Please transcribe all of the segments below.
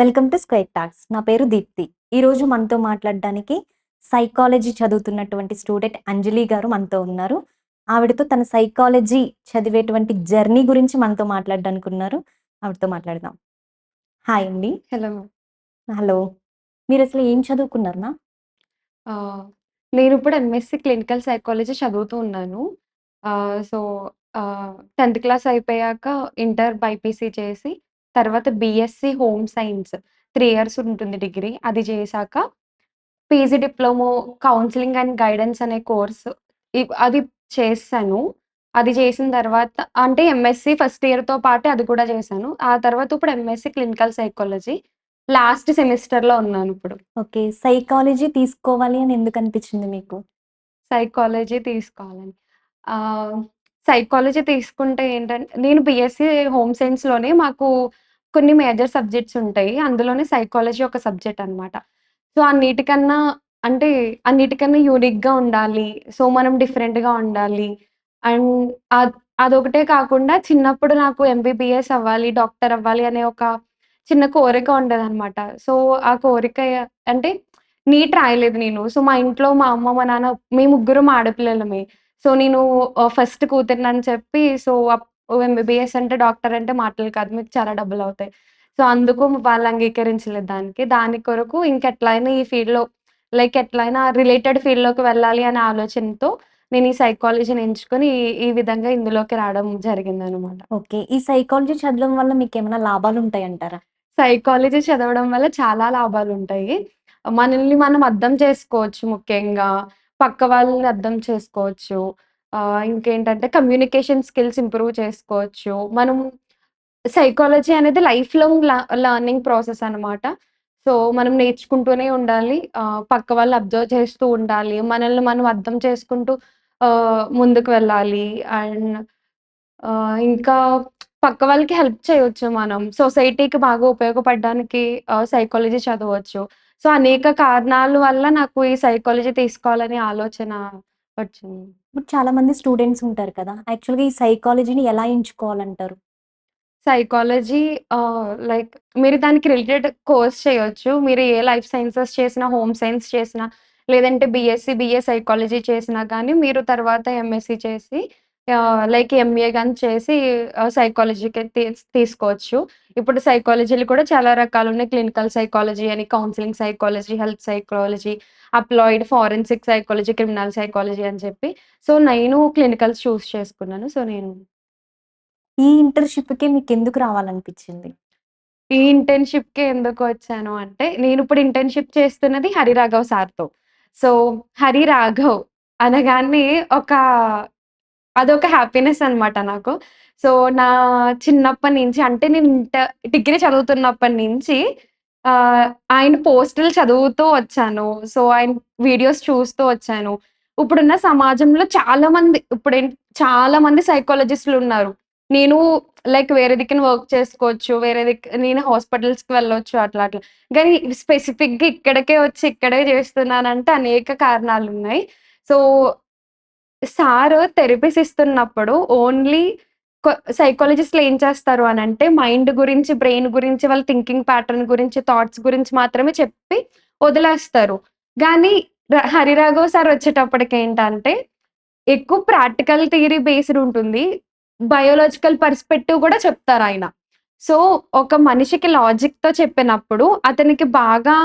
Welcome to square talks. నా పేరు దీప్తి. ఈరోజు మనతో మాట్లాడడానికి సైకాలజీ చదువుతున్నటువంటి స్టూడెంట్ అంజలి గారు మనతో ఉన్నారు. ఆవిడతో తన సైకాలజీ చదివేటువంటి జర్నీ గురించి మనతో మాట్లాడడానికి ఉన్నారు. ఆవిడతో మాట్లాడదాం. హాయ్ అండి. హలో. హలో. మీరు అసలు ఏం చదువుకున్నారనా ఆహ్, నేను ఇప్పుడు ఎంఎస్‌సి క్లినికల్ సైకాలజీ చదువుతూ ఉన్నాను. సో, 10థ్ క్లాస్ అయిపోయాక ఇంటర్ బైపీసీ చేసి, తర్వాత బీఎస్సీ హోమ్ సైన్స్ 3 ఇయర్స్ ఉంటుంది డిగ్రీ. అది చేశాక PG diploma counselling and guidance అనే కోర్స్ అది చేశాను. అది చేసిన తర్వాత అంటే ఎంఎస్‌సి ఫస్ట్ ఇయర్‌తో పాటే అది కూడా చేశాను. ఆ తర్వాత ఇప్పుడు ఎంఎస్‌సి క్లినికల్ సైకాలజీ లాస్ట్ సెమిస్టర్‌లో ఉన్నాను ఇప్పుడు. ఓకే సైకాలజీ తీసుకోవాలి అని ఎందుకు అనిపించింది మీకు సైకాలజీ తీసుకోవాలని. సైకాలజీ తీసుకుంటే ఏంటంటే నేను బీఎస్సీ హోమ్ సైన్స్లోనే మాకు కొన్ని మేజర్ సబ్జెక్ట్స్ ఉంటాయి. అందులోనే సైకాలజీ ఒక సబ్జెక్ట్ అనమాట. సో, అన్నిటికన్నా అంటే అన్నిటికన్నా యూనిక్గా ఉండాలి. సో, మనం డిఫరెంట్గా ఉండాలి. అండ్ అదొకటే కాకుండా చిన్నప్పుడు నాకు ఎంబీబీఎస్ అవ్వాలి, డాక్టర్ అవ్వాలి అనే ఒక చిన్న కోరిక ఉండేదనమాట. సో, ఆ కోరిక అంటే నీట్ రాయలేదు నేను. సో, మా ఇంట్లో మా అమ్మ, మా నాన్న మేము ముగ్గురు ఆడపిల్లలమే. సో, నేను ఫస్ట్ కూతురినని చెప్పి సో, ఎంబీబీఎస్ అంటే డాక్టర్ అంటే మాటలు కాదు. మీకు చాలా డబ్బులవుతాయి. సో, అందుకు వాళ్ళు అంగీకరించలేదు దానికి. దాని కొరకు ఇంకెట్లైనా ఈ ఫీల్డ్‌లో లైక్ ఎట్లైనా రిలేటెడ్ ఫీల్డ్‌లోకి వెళ్ళాలి అనే ఆలోచనతో నేను ఈ సైకాలజీని ఎంచుకొని ఈ విధంగా ఇందులోకి రావడం జరిగిందనమాట. ఓకే ఈ సైకాలజీ చదవడం వల్ల మీకు ఏమైనా లాభాలు ఉంటాయంటారా సైకాలజీ చదవడం వల్ల చాలా లాభాలుంటాయి. మనల్ని మనం అర్థం చేసుకోవచ్చు ముఖ్యంగా. పక్క వాళ్ళని అర్థం చేసుకోవచ్చు. ఇంకేంటంటే కమ్యూనికేషన్ స్కిల్స్ ఇంప్రూవ్ చేసుకోవచ్చు. మనం సైకాలజీ అనేది life long learning learning process అనమాట. సో, మనం నేర్చుకుంటూనే ఉండాలి. పక్క వాళ్ళని అబ్జర్వ్ చేస్తూ ఉండాలి. మనల్ని మనం అర్థం చేసుకుంటూ ముందుకు వెళ్ళాలి. అండ్ ఇంకా పక్క వాళ్ళకి హెల్ప్ చేయొచ్చు మనం. సొసైటీకి బాగా ఉపయోగపడడానికి సైకాలజీ చదవచ్చు. సో, అనేక కారణాల వల్ల నాకు ఈ సైకాలజీ తీసుకోవాలనే ఆలోచన వచ్చింది. ఇప్పుడు చాలా మంది స్టూడెంట్స్ ఉంటారు కదా యాక్చువల్‌గా ఈ సైకాలజీని ఎలా ఎంచుకోవాలంటారు సైకాలజీ లైక్ మీరు దానికి రిలేటెడ్ కోర్స్ చేయొచ్చు. మీరు ఏ లైఫ్ సైన్సెస్ చేసినా, హోమ్ సైన్స్ చేసినా, లేదంటే బీఎస్సీ, బీఏ సైకాలజీ చేసినా గానీ, మీరు తర్వాత ఎంఎస్సీ చేసి లైక్ ఎంఏ గాని చేసి సైకాలజీకి తీస్ తీసుకోవచ్చు. ఇప్పుడు సైకాలజీలు కూడా చాలా రకాలున్నాయి. క్లినికల్ సైకాలజీ అని, counselling psychology, health psychology, applied forensic psychology, criminal psychology అని చెప్పి. సో, నేను క్లినికల్స్ చూజ్ చేసుకున్నాను. సో, నేను ఈ ఇంటర్న్‌షిప్‌కి మీకెందుకు రావాలనిపించింది? ఈ ఇంటర్న్‌షిప్‌కి ఎందుకొచ్చాను అంటే, నేనిప్పుడు ఇంటర్న్‌షిప్ చేస్తున్నది హరిరాఘవ్ సార్‌తో. సో, హరి రాఘవ్ అనగానే ఒక అదొక హ్యాపీనెస్ అనమాట నాకు. సో, నా చిన్నప్పటి నుంచి అంటే నేను ఇంటర్ డిగ్రీ చదువుతున్నప్పటి నుంచి ఆయన పోస్టులు చదువుతూ వచ్చాను. సో, ఆయన వీడియోస్ చూస్తూ వచ్చాను. ఇప్పుడున్న సమాజంలో చాలా మంది ఇప్పుడు చాలా మంది సైకాలజిస్టులున్నారు. నేను లైక్ వేరే దిక్కున వర్క్ చేసుకోవచ్చు. వేరే దిక్ నేను హాస్పిటల్స్‌కి వెళ్ళొచ్చు అట్లా అట్లా. కానీ స్పెసిఫిక్‌గా ఇక్కడికే వచ్చి ఇక్కడే చేస్తున్నానంటే అనేక కారణాలు ఉన్నాయి సో, సార్ థెరపీస్ ఇస్తున్నప్పుడు ఓన్లీ సైకాలజిస్ట్‌లు ఏం చేస్తారు అని అంటే మైండ్ గురించి, బ్రెయిన్ గురించి, వాళ్ళ థింకింగ్ ప్యాటర్న్ గురించి, థాట్స్ గురించి మాత్రమే చెప్పి వదిలేస్తారు. కానీ ర హరిరాఘవ్ సార్ వచ్చేటప్పటికి ఏంటంటే ఎక్కువ ప్రాక్టికల్ థియరీ బేస్డ్ ఉంటుంది. బయోలాజికల్ పర్స్పెక్టివ్ కూడా చెప్తారు ఆయన సో, ఒక మనిషికి లాజిక్‌తో చెప్పినప్పుడు అతనికి బాగా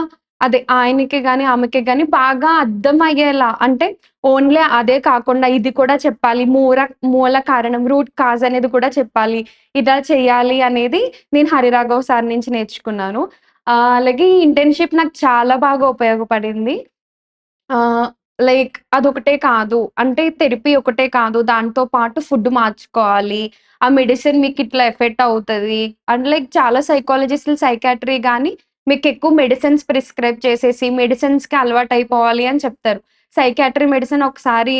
అదే ఆయనకి గాని, ఆమెకి గాని బాగా అర్థమయ్యేలా అంటే ఓన్లీ అదే కాకుండా ఇది కూడా చెప్పాలి. మూర మూల కారణం రూట్ కాజ్ అనేది కూడా చెప్పాలి. ఇలా చేయాలి అనేది నేను హరిరాఘవ్ సార్ నుంచి నేర్చుకున్నాను. అలాగే ఈ ఇంటర్న్‌షిప్ నాకు చాలా బాగా ఉపయోగపడింది. లైక్ అదొకటే కాదు. అంటే థెరపీ ఒకటే కాదు. దాంతో పాటు ఫుడ్ మార్చుకోవాలి. ఆ మెడిసిన్ మీకు ఇట్లా ఎఫెక్ట్ అవుతుంది అండ్ లైక్ చాలా సైకాలజిస్టులు కానీ మీకు ఎక్కువ మెడిసిన్స్ ప్రిస్క్రైబ్ చేసేసి మెడిసిన్స్‌కి అలవాటయిపోవాలి అని చెప్తారు. సైకాట్రీ మెడిసిన్ ఒకసారి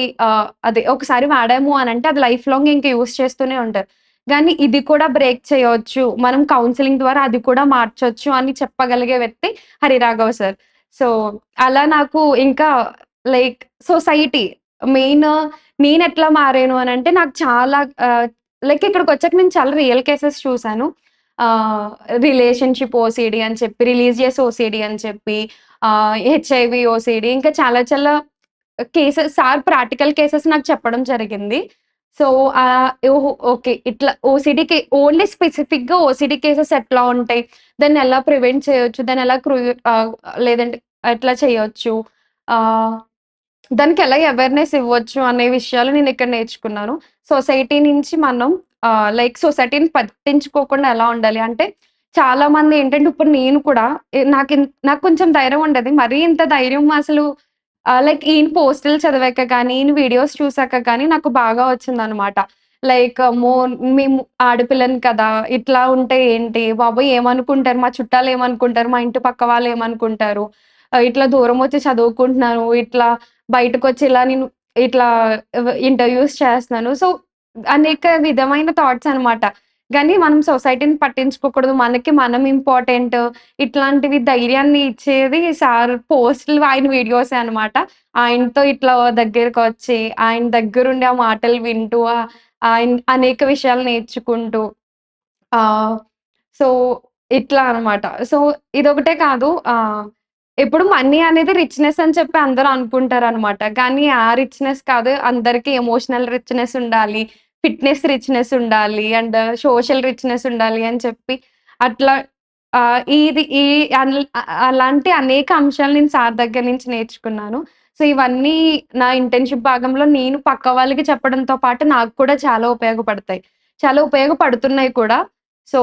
అదే ఒకసారి వాడాము అని అంటే అది లైఫ్ లాంగ్ ఇంకా యూస్ చేస్తూనే ఉంటారు. కానీ ఇది కూడా బ్రేక్ చేయవచ్చు మనం కౌన్సిలింగ్ ద్వారా అది కూడా మార్చొచ్చు అని చెప్పగలిగే వ్యక్తి హరిరాఘవ్ సార్. సో, అలా నాకు ఇంకా లైక్ సొసైటీ మెయిన్ నేనెట్లా మారాను అని అంటే నాకు చాలా లైక్ ఇక్కడికి వచ్చాక నేను చాలా రియల్ కేసెస్ చూసాను. రిలేషన్‌షిప్ ఓసీడీ అని చెప్పి, రిలీజియస్ ఓసీడీ అని చెప్పి, హెచ్ఐవి ఓసిడి ఓసీడీ ఇంకా చాలా చాలా కేసెస్ సార్ ప్రాక్టికల్ కేసెస్ నాకు చెప్పడం జరిగింది. సో, ఓహో! ఓకే. ఇట్లా ఓసీడీకి ఓన్లీ స్పెసిఫిక్‌గా ఓసీడీ కేసెస్ ఎట్లా ఉంటాయి? దాన్ని ఎలా ప్రివెంట్ చేయొచ్చు? దాన్ని ఎలా క్రూ లేదంటే ఎట్లా చేయొచ్చు? దానికి ఎలా అవేర్‌నెస్ ఇవ్వచ్చు అనే విషయాలు నేను ఇక్కడ నేర్చుకున్నాను. సొసైటీ నుంచి మనం లైక్ సొసైటీని పట్టించుకోకుండా ఎలా ఉండాలి? అంటే చాలా మంది ఏంటంటే ఇప్పుడు నేను కూడా నాకు నాకు కొంచెం ధైర్యం ఉండేది. మరీ ఇంత ధైర్యం అసలు లైక్ ఈయన పోస్టులు చదివాక కానీ, ఈయన వీడియోస్ చూసాక కానీ నాకు బాగా వచ్చిందనమాట. లైక్ మో మేము ఆడపిల్లని కదా! ఇట్లా ఉంటే ఏంటి? బాబోయ్! ఏమనుకుంటారు? మా చుట్టాలు ఏమనుకుంటారు? మా ఇంటి పక్క వాళ్ళు ఏమనుకుంటారు? ఇట్లా దూరం వచ్చి చదువుకుంటున్నాను. ఇట్లా బయటకొచ్చి ఇలా నేను ఇట్లా ఇంటర్‌వ్యూస్ చేస్తున్నాను. సో, అనేక విధమైన థాట్స్ అనమాట. కానీ మనం సొసైటీని పట్టించుకోకూడదు. మనకి మనం ఇంపార్టెంట్. ఇట్లాంటివి ధైర్యాన్ని ఇచ్చేది సార్ పోస్టులు ఆయన వీడియోస్ అనమాట. ఆయనతో ఇట్లా దగ్గరకొచ్చి, ఆయన దగ్గరుండి ఆ మాటలు వింటూ ఆయన అనేక విషయాలు నేర్చుకుంటూ ఆ సో, ఇట్లా అనమాట. సో, ఇదొకటే కాదు ఆ ఇప్పుడు మనీ అనేది రిచ్‌నెస్ అని చెప్పి అందరూ అనుకుంటారనమాట. కానీ ఆ రిచ్‌నెస్ కాదు. అందరికి ఎమోషనల్ రిచ్‌నెస్ ఉండాలి. ఫిట్‌నెస్ రిచ్‌నెస్ ఉండాలి. అండ్ సోషల్ రిచ్‌నెస్ ఉండాలి అని చెప్పి అట్లా ఇది ఈ అలాంటి అనేక అంశాలు నేను సార్ దగ్గర నుంచి నేర్చుకున్నాను. సో, ఇవన్నీ నా ఇంటర్న్‌షిప్ భాగంలో నేను పక్క వాళ్ళకి చెప్పడంతో పాటు నాకు కూడా చాలా ఉపయోగపడతాయి. చాలా ఉపయోగపడుతున్నాయి కూడా. సో,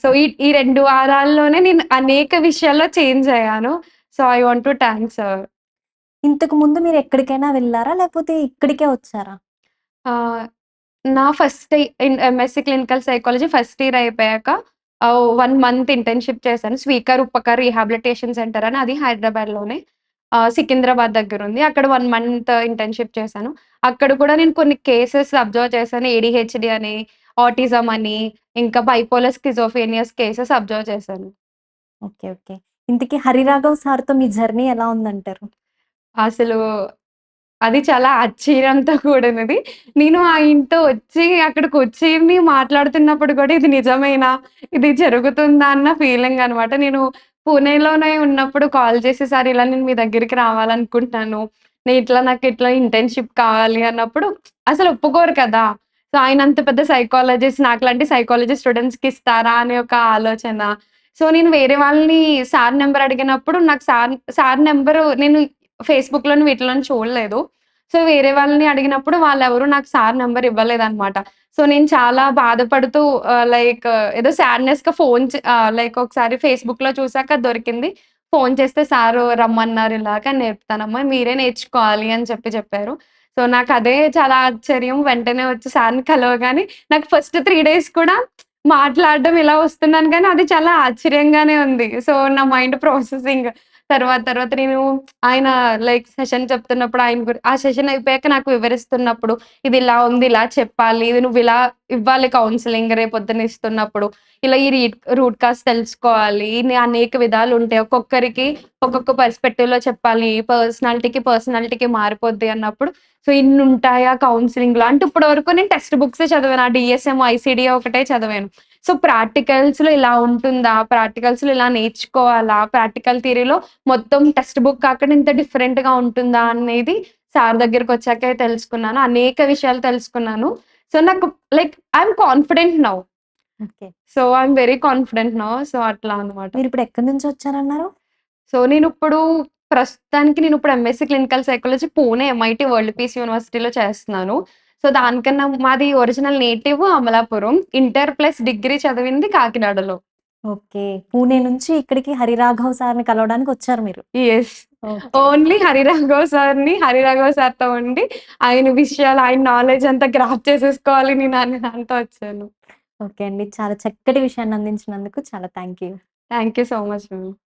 సో, ఈ ఈ 2 వారాల్లోనే నేను అనేక విషయాల్లో చేంజ్ అయ్యాను. So, I want to thank sir. ఇంతకు ముందు మీరు ఎక్కడికైనా వెళ్ళారా? లేకపోతే ఇక్కడికే వచ్చారా? నా first in MSc clinical psychology first year అయిపోయాక 1 మంత్ ఇంటర్న్‌షిప్ చేశాను. స్వీకర్ ఉపకార్ రీహాబిలిటేషన్ సెంటర్ అని అది హైదరాబాద్‌లోనే. సికింద్రాబాద్ దగ్గరుంది. అక్కడ 1 మంత్ ఇంటర్న్‌షిప్ చేశాను. అక్కడ కూడా నేను కొన్ని కేసెస్ అబ్జర్వ్ చేశాను. ఏడీహెచ్‌డీ అని, ఆటిజం అని, ఇంకా బైపోలర్ స్కిజోఫ్రేనియాస్ కేసెస్ అబ్జర్వ్ చేశాను. ఓకే. ఓకే. ఇంతకీ హరిరాఘవ్ సార్‌తో మీ జర్నీ ఎలా ఉందంటారు? అసలు అది చాలా ఆశ్చర్యంతో కూడినది. నేను ఆ ఇంట్లో వచ్చి అక్కడికి వచ్చి మాట్లాడుతున్నప్పుడు కూడా ఇది నిజమేనా? ఇది జరుగుతుందా? అన్న ఫీలింగ్ అనమాట. నేను పూణేలోనే ఉన్నప్పుడు కాల్ చేసేసారి ఇలా నేను మీ దగ్గరికి రావాలనుకుంటున్నాను. నేను ఇట్లా నాకు ఇట్లా ఇంటర్న్‌షిప్ కావాలి అన్నప్పుడు అసలు ఒప్పుకోరు కదా! సో, ఆయన అంత పెద్ద సైకాలజిస్ట్ నాకులాంటి సైకాలజీ స్టూడెంట్స్‌కి ఇస్తారా అనే ఒక ఆలోచన. సో, నేను వేరే వాళ్ళని సార్ నెంబర్ అడిగినప్పుడు నాకు సార్ సార్ నెంబర్ నేను ఫేస్‌బుక్‌లోని వీటిలోని చూడలేదు. సో, వేరే వాళ్ళని అడిగినప్పుడు వాళ్ళు ఎవరు నాకు సార్ నెంబర్ ఇవ్వలేదు అనమాట సో, నేను చాలా బాధపడుతూ లైక్ ఏదో సాడ్‌నెస్‌గా ఫోన్ లైక్ ఒకసారి ఫేస్‌బుక్‌లో చూసాక దొరికింది. ఫోన్ చేస్తే సారు రమ్మన్నారు ఇలాగ నేర్పుతానమ్మా మీరే నేర్చుకోవాలి అని చెప్పి చెప్పారు. సో, నాకు అదే చాలా ఆశ్చర్యం. వెంటనే వచ్చి సార్‌ని కలవగానే నాకు ఫస్ట్ త్రీ డేస్ కూడా మాట్లాడడం ఇలా వస్తున్నాను కానీ అది చాలా ఆశ్చర్యంగానే ఉంది. సో, నా మైండ్ ప్రాసెసింగ్ తర్వాత తర్వాత నేను ఆయన లైక్ సెషన్ చెప్తున్నప్పుడు ఆయన గురి ఆ సెషన్ అయిపోయాక నాకు వివరిస్తున్నప్పుడు ఇది ఇలా ఉంది. ఇలా చెప్పాలి. ఇది నువ్వు ఇలా ఇవ్వాలి కౌన్సిలింగ్ రేపొద్దున ఇస్తున్నప్పుడు. ఇలా ఈ రీట్ రూట్ కాస్ తెలుసుకోవాలి. అనేక విధాలు ఉంటాయి ఒక్కొక్కరికి ఒక్కొక్క పర్స్పెక్టివ్లో చెప్పాలి. పర్సనాలిటీకి, పర్సనాలిటీకి మారిపోద్ది అన్నప్పుడు సో, ఇన్నుంటాయా కౌన్సెలింగ్‌లో అంటే ఇప్పటి వరకు నేను టెక్స్ట్ బుక్స్ చదివాను. ఆ డిఎస్ఎం ఐసిడి ఒకటే చదివాను. సో, ప్రాక్టికల్స్‌లో ఇలా ఉంటుందా? ప్రాక్టికల్స్‌లో ఇలా నేర్చుకోవాలా? ప్రాక్టికల్ థియరీలో మొత్తం టెక్స్ట్ బుక్ కాకుండా ఇంత డిఫరెంట్‌గా ఉంటుందా? అనేది సార్ దగ్గరికొచ్చాకే తెలుసుకున్నాను. అనేక విషయాలు తెలుసుకున్నాను. సో, నాకు like I am confident now. Okay. So, I am very confident now. So, అట్లా అనమాట. మీరిప్పుడు ఎక్కడి నుంచి వచ్చారన్నారు? సో, నేనిప్పుడు ప్రస్తుతానికి నేనిప్పుడు MSc clinical psychology Pune MIT world peace యూనివర్సిటీలో చేస్తున్నాను. సో, దానికన్నా మాది original native Amalapuram. Inter plus degree చదివింది కాకినాడలో. ఓకే. పూణే నుంచి ఇక్కడికి హరిరాఘవ్ సార్‌ని కలవడానికి వచ్చారు మీరు. ఓకే. ఓన్లీ హరిరాఘవ్ సార్‌ని హరిరాఘవ్ సార్‌తో ఉండి ఆయన విషయాలు, ఆయన నాలెడ్జ్ అంతా గ్రాబ్ చేసేసుకోవాలి నేను అనే దాంతో వచ్చాను. ఓకే అండి. చాలా చక్కటి విషయాన్ని అందించినందుకు చాలా thank you. Thank you so much ma'am.